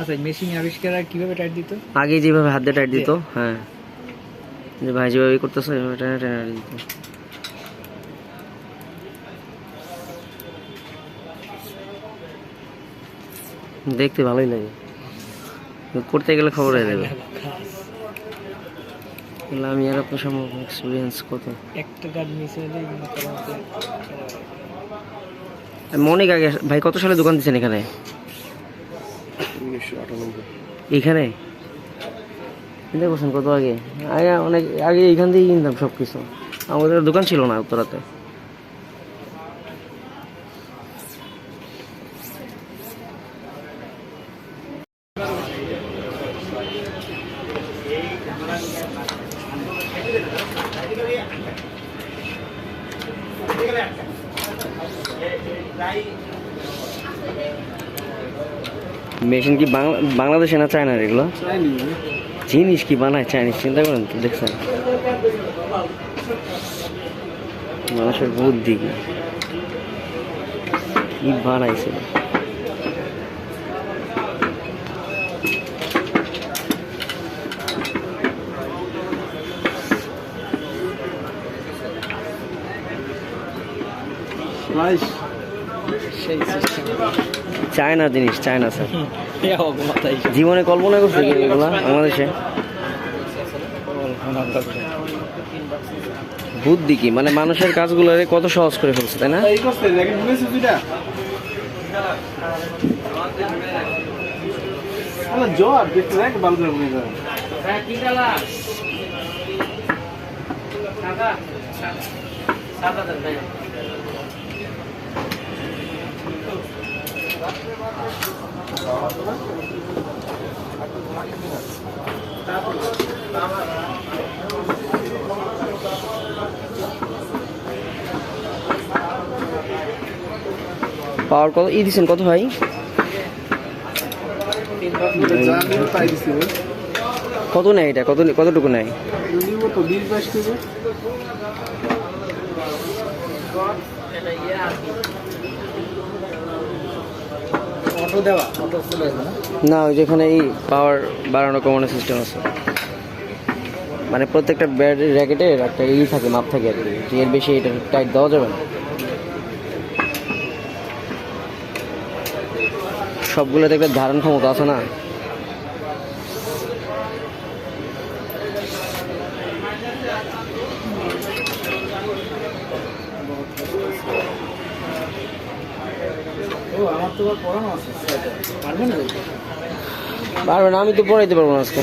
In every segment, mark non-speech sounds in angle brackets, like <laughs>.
আচ্ছা মেশিন আবিষ্কার কীভাবে টাইট দিত? আগে যেভাবে হাত দিয়ে টাইট দিত হ্যাঁ। যে ভাই যেভাবে করতেছে এভাবে টাইট দিত। দেখতে ভালোই লাগে। করতে গেলে খবর হয়ে যাবে। আমি আর আপনার সম্ভব এক্সপিরিয়েন্স কত? একটা কাজ মিস হলে মোটামুটি আগে ভাই কত সালে দোকান দিচ্ছেন এখানে? এখানে? চিন্তা করছেন কত আগে? আগে অনেক, আগে এইখান থেকেই কিনতাম সব কিছু আমাদের দোকান ছিল না উত্তরাতে। মেশিন কি বাংলা বাংলাদেশে না চায়নার এগুলো? জিনিস কি বানায় চাইনিজ? চিন্তা করেন তো দেখছেন? মানুষের বুদ্ধি কি? কি বানাইছে? সেই সিস্টেম চায়না জিনিস চায়না স্যার। জীবনে কল্পনা করছে কি এগুলো <laughs> বাংলাদেশে। বুদ্ধি কি? মানে মানুষের কাজগুলো কত সহজ করে ফেলছে তাই না? দেখতে দেখ করে পাওয়ার কত ই দিচ্ছেন কত ভাই? কত নেয় এটা? কত কতটুকু নেয় নিব তো বিশ বাইশ কেজি অটো দেওয়া অটো চলে যাবে না? ওই যেখানে এই পাওয়ার বাড়ানো কমানো সিস্টেম আছে। মানে প্রত্যেকটা ব্যাটারি র্যাকেটের একটা ই থাকে, মাপ থাকে আর কি। এর বেশি এটা টাইট দেওয়া যাবে না। সবগুলোতে একটা ধারণ ক্ষমতা আছে না? ও আমার তো পড়ানো আছে। পারবে না পারবে না আমি তো পড়াইতে পারব না আজকে।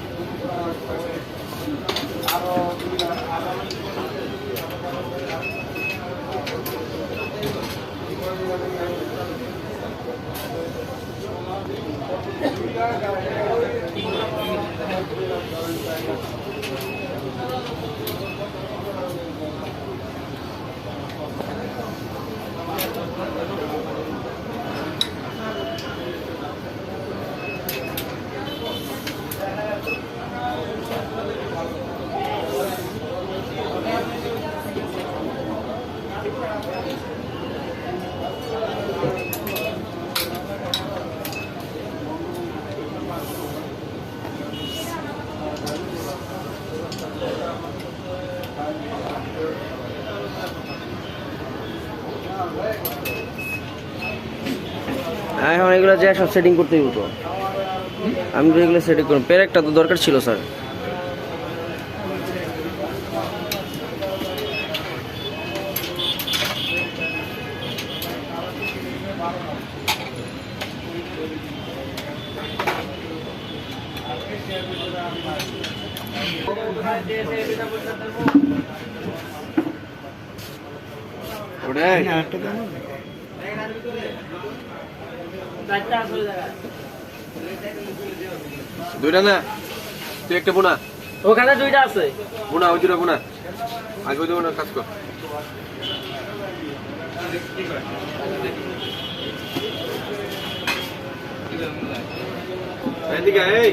হ্যাঁ, এখন এগুলো যে সব সেটিং করতে দিব তো আমি তো এগুলো সেটিং করব প্যারেকটা তো দরকার ছিল, স্যার Thank you. ওটাই দুইটা না? তুই একটা বোনা। ওখানে দুইটা আছে। বোনা ওই দুটা বোনা। আগে ওই দুটা কাজ কর। এদিকে এই